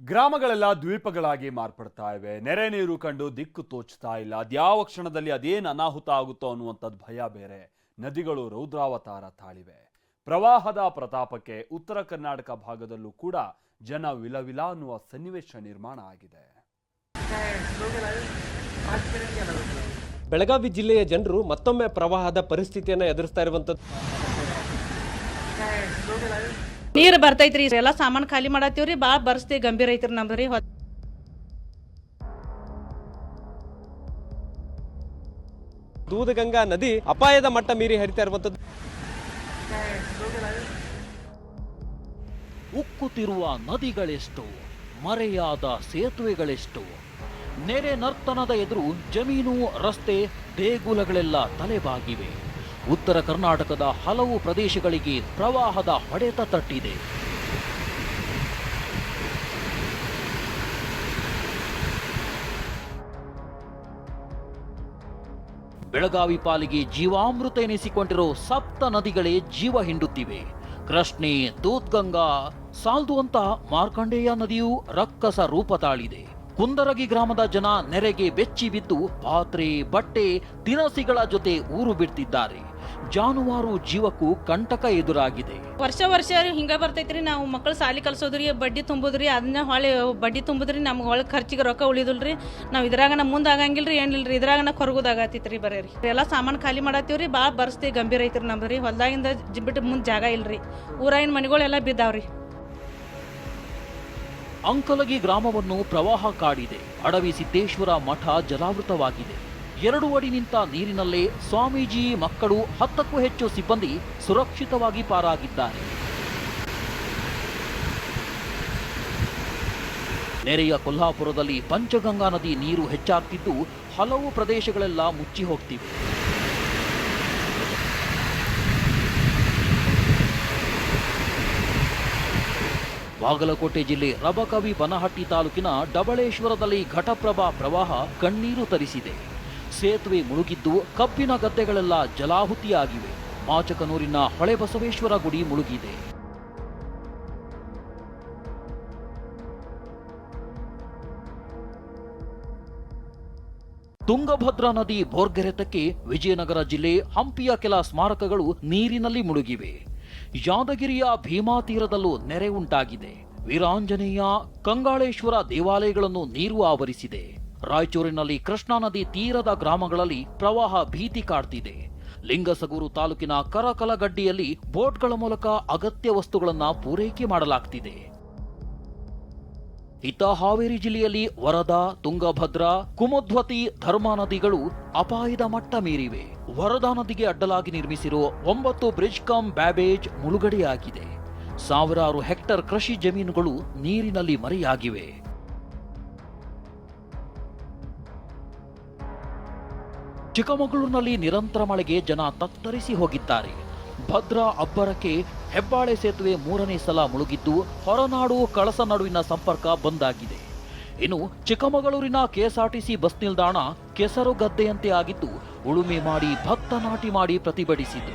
ಗ್ರಾಮಗಳೆಲ್ಲ ದ್ವೀಪಗಳಾಗಿ ಮಾರ್ಪಡ್ತಾ ಇವೆ. ನೆರೆ ನೀರು ಕಂಡು ದಿಕ್ಕು ತೋಚ್ತಾ ಇಲ್ಲ. ಅದ್ಯಾವ ಕ್ಷಣದಲ್ಲಿ ಅದೇನು ಅನಾಹುತ ಆಗುತ್ತೋ ಅನ್ನುವಂಥದ್ದು ಭಯ ಬೇರೆ. ನದಿಗಳು ರೌದ್ರಾವತಾರ ತಾಳಿವೆ. ಪ್ರವಾಹದ ಪ್ರತಾಪಕ್ಕೆ ಉತ್ತರ ಕರ್ನಾಟಕ ಭಾಗದಲ್ಲೂ ಕೂಡ ಜನ ವಿಲವಿಲ ಅನ್ನುವ ಸನ್ನಿವೇಶ ನಿರ್ಮಾಣ ಆಗಿದೆ. ಬೆಳಗಾವಿ ಜಿಲ್ಲೆಯ ಜನರು ಮತ್ತೊಮ್ಮೆ ಪ್ರವಾಹದ ಪರಿಸ್ಥಿತಿಯನ್ನು ಎದುರಿಸ್ತಾ ಇರುವಂಥದ್ದು. ನೀರು ಬರ್ತೈತ್ರಿ ಎಲ್ಲಾ ಸಾಮಾನು ಖಾಲಿ ಮಾಡತ್ತೀವ್ರಿ ಭಾಳ ಬರ್ಸ್ತಿ ಗಂಭೀರ ಐತ್ರಿ ನಮ್ದ್ರಿ ದೂದಗಂಗಾ ನದಿ ಅಪಾಯದ ಮಟ್ಟ ಮೀರಿ ಹರಿತಾ ಇರುವಂತದ್ದು ಉಕ್ಕುತ್ತಿರುವ ನದಿಗಳೆಷ್ಟು ಮರೆಯಾದ ಸೇತುವೆಗಳೆಷ್ಟು ನೆರೆ ನರ್ತನದ ಎದುರು ಜಮೀನು ರಸ್ತೆ ದೇಗುಲಗಳೆಲ್ಲ ತಲೆಬಾಗಿವೆ. ಉತ್ತರ ಕರ್ನಾಟಕದ ಹಲವು ಪ್ರದೇಶಗಳಿಗೆ ಪ್ರವಾಹದ ಹೊಡೆತ ತಟ್ಟಿದೆ. ಬೆಳಗಾವಿ ಪಾಲಿಗೆ ಜೀವಾಮೃತ ಎನಿಸಿಕೊಂಡಿರೋ ಸಪ್ತ ನದಿಗಳೇ ಜೀವ ಹಿಂಡುತ್ತಿವೆ. ಕೃಷ್ಣೆ, ದೂದ್ಗಂಗಾ, ಸಾಲ್ದು ಅಂತ ಮಾರ್ಕಂಡೇಯ ನದಿಯು ರಕ್ಕಸ ರೂಪ ತಾಳಿದೆ. ಕುಂದರಗಿ ಗ್ರಾಮದ ಜನ ನೆರೆಗೆ ಬೆಚ್ಚಿ ಬಿದ್ದು ಪಾತ್ರೆ, ಬಟ್ಟೆ, ದಿನಸಿಗಳ ಜೊತೆ ಊರು ಬಿಡ್ತಿದ್ದಾರೆ. ಜಾನುವಾರು ಜೀವಕ್ಕೂ ಕಂಟಕ ಎದುರಾಗಿದೆ. ವರ್ಷ ವರ್ಷ ಹಿಂಗ ಬರ್ತೈತ್ರಿ, ನಾವು ಮಕ್ಕಳು ಸಾಲಿ ಕಲ್ಸೋದ್ರಿ ಬಡ್ಡಿ ತುಂಬುದ್ರಿ ಅದನ್ನ ಹೊಳೆ ಬಡ್ಡಿ ತುಂಬುದ್ರಿ ನಮ್ಗೆ ಒಳಗೆ ಖರ್ಚಿಗೆ ರೊಕ್ಕ ಉಳಿದಿಲ್ರಿ ನಾವು ಇದ್ರಾಗ ನಮ್ಮ ಮುಂದೆ ಆಗಂಗಿಲ್ರಿ ಏನಿಲ್ರಿ ಇದ್ರಾಗ ನಾ ಕೊರಗೋದಾಗತ್ತಿತ್ರಿ ರೀ ಎಲ್ಲ ಸಾಮಾನು ಖಾಲಿ ಮಾಡತ್ತೀವ್ರಿ ಭಾಳ ಬರ್ಸ್ತಿ ಗಂಭೀರ ಐತ್ರಿ ನಮ್ದ್ರಿ ಹೊಲ್ದಾಗಿಂದ ಜಿ- ಬಿಟ್ಟು ಮುಂದೆ ಜಾಗ ಇಲ್ರಿ. ಊರಾಗಿನ ಮನೆಗಳೆಲ್ಲ ಬಿದ್ದಾವ್ರಿ. ಅಂಕಲಗಿ ಗ್ರಾಮವನ್ನು ಪ್ರವಾಹ ಕಾಡಿದೆ. ಅಡವಿ ಸಿದ್ದೇಶ್ವರ ಮಠ ಜಲಾವೃತವಾಗಿದೆ. ಎರಡು ಅಡಿ ನಿಂತ ನೀರಿನಲ್ಲೇ ಸ್ವಾಮೀಜಿ ಮಕ್ಕಳು ಹತ್ತಕ್ಕೂ ಹೆಚ್ಚು ಸಿಬ್ಬಂದಿ ಸುರಕ್ಷಿತವಾಗಿ ಪಾರಾಗಿದ್ದಾರೆ. ನೆರೆಯ ಕೊಲ್ಹಾಪುರದಲ್ಲಿ ಪಂಚಗಂಗಾ ನದಿ ನೀರು ಹೆಚ್ಚಾಗ್ತಿದ್ದು ಹಲವು ಪ್ರದೇಶಗಳೆಲ್ಲ ಮುಚ್ಚಿ ಹೋಗ್ತಿವೆ ಬಾಗಲಕೋಟೆ ಜಿಲ್ಲೆ ರಬಕವಿ ಬನಹಟ್ಟಿ ತಾಲೂಕಿನ ಡಬಳೇಶ್ವರದಲ್ಲಿ ಘಟಪ್ರಭಾ ಪ್ರವಾಹ ಕಣ್ಣೀರು ತರಿಸಿದೆ. ಸೇತುವೆ ಮುಳುಗಿದ್ದು ಕಬ್ಬಿನ ಗದ್ದೆಗಳೆಲ್ಲ ಜಲಾಹುತಿಯಾಗಿವೆ. ಮಾಚಕನೂರಿನ ಹೊಳೆಬಸವೇಶ್ವರ ಗುಡಿ ಮುಳುಗಿದೆ. ತುಂಗಭದ್ರಾ ನದಿ ಬೋರ್ಗೆರೆತಕ್ಕೆ ವಿಜಯನಗರ ಜಿಲ್ಲೆ ಹಂಪಿಯ ಕೆಲ ಸ್ಮಾರಕಗಳು ನೀರಿನಲ್ಲಿ ಮುಳುಗಿವೆ. ಯಾದಗಿರಿಯ ಭೀಮಾ ತೀರದಲ್ಲೂ ನೆರೆ ಉಂಟಾಗಿದೆ. ವೀರಾಂಜನೇಯ ಕಂಗಾಳೇಶ್ವರ ದೇವಾಲಯಗಳನ್ನು ನೀರು ಆವರಿಸಿದೆ. ರಾಯಚೂರಿನಲ್ಲಿ ಕೃಷ್ಣಾ ನದಿ ತೀರದ ಗ್ರಾಮಗಳಲ್ಲಿ ಪ್ರವಾಹ ಭೀತಿ ಕಾಡ್ತಿದೆ. ಲಿಂಗಸಗೂರು ತಾಲೂಕಿನ ಕರಕಲಗಡ್ಡಿಯಲ್ಲಿ ಬೋಟ್ಗಳ ಮೂಲಕ ಅಗತ್ಯ ವಸ್ತುಗಳನ್ನು ಪೂರೈಕೆ ಮಾಡಲಾಗ್ತಿದೆ. ಇತ್ತ ಹಾವೇರಿ ಜಿಲ್ಲೆಯಲ್ಲಿ ವರದಾ, ತುಂಗಭದ್ರಾ ಕುಮಧ್ವತಿ ಧರ್ಮಾ ನದಿಗಳು ಅಪಾಯದ ಮಟ್ಟ ಮೀರಿವೆ. ವರದಾ ನದಿಗೆ ಅಡ್ಡಲಾಗಿ ನಿರ್ಮಿಸಿರುವ ಒಂಬತ್ತು ಬ್ರಿಡ್ಜ್ ಕಮ್ ಬ್ಯಾಬೇಜ್ ಮುಳುಗಡೆಯಾಗಿದೆ. ಸಾವಿರಾರು ಹೆಕ್ಟರ್ ಕೃಷಿ ಜಮೀನುಗಳು ನೀರಿನಲ್ಲಿ ಮರೆಯಾಗಿವೆ. ಚಿಕ್ಕಮಗಳೂರಿನಲ್ಲಿ ನಿರಂತರ ಮಳೆಗೆ ಜನ ತತ್ತರಿಸಿ ಹೋಗಿದ್ದಾರೆ. ಭದ್ರಾ ಅಬ್ಬರಕ್ಕೆ ಹೆಬ್ಬಾಳೆ ಸೇತುವೆ ಮೂರನೇ ಸಲ ಮುಳುಗಿದ್ದು ಹೊರನಾಡು ಕಳಸ ನಡುವಿನ ಸಂಪರ್ಕ ಬಂದಾಗಿದೆ. ಇನ್ನು ಚಿಕ್ಕಮಗಳೂರಿನ ಕೆಎಸ್ಆರ್ಟಿಸಿ ಬಸ್ ನಿಲ್ದಾಣ ಕೆಸರು ಗದ್ದೆಯಂತೆ ಆಗಿದ್ದು ಉಳುಮೆ ಮಾಡಿ ಭತ್ತ ನಾಟಿ ಮಾಡಿ ಪ್ರತಿಭಟಿಸಿತು.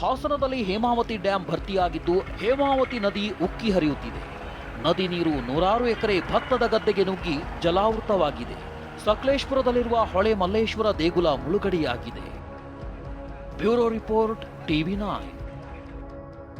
ಹಾಸನದಲ್ಲಿ ಹೇಮಾವತಿ ಡ್ಯಾಂ ಭರ್ತಿಯಾಗಿದ್ದು ಹೇಮಾವತಿ ನದಿ ಉಕ್ಕಿ ಹರಿಯುತ್ತಿದೆ. ನದಿ ನೀರು ನೂರಾರು ಎಕರೆ ಭತ್ತದ ಗದ್ದೆಗೆ ನುಗ್ಗಿ ಜಲಾವೃತವಾಗಿದೆ. ಸಕಲೇಶ್ಪುರದಲ್ಲಿರುವ ಹೊಳೆ ಮಲ್ಲೇಶ್ವರ ದೇಗುಲ ಮುಳುಗಡೆಯಾಗಿದೆ. Bureau report TV nine.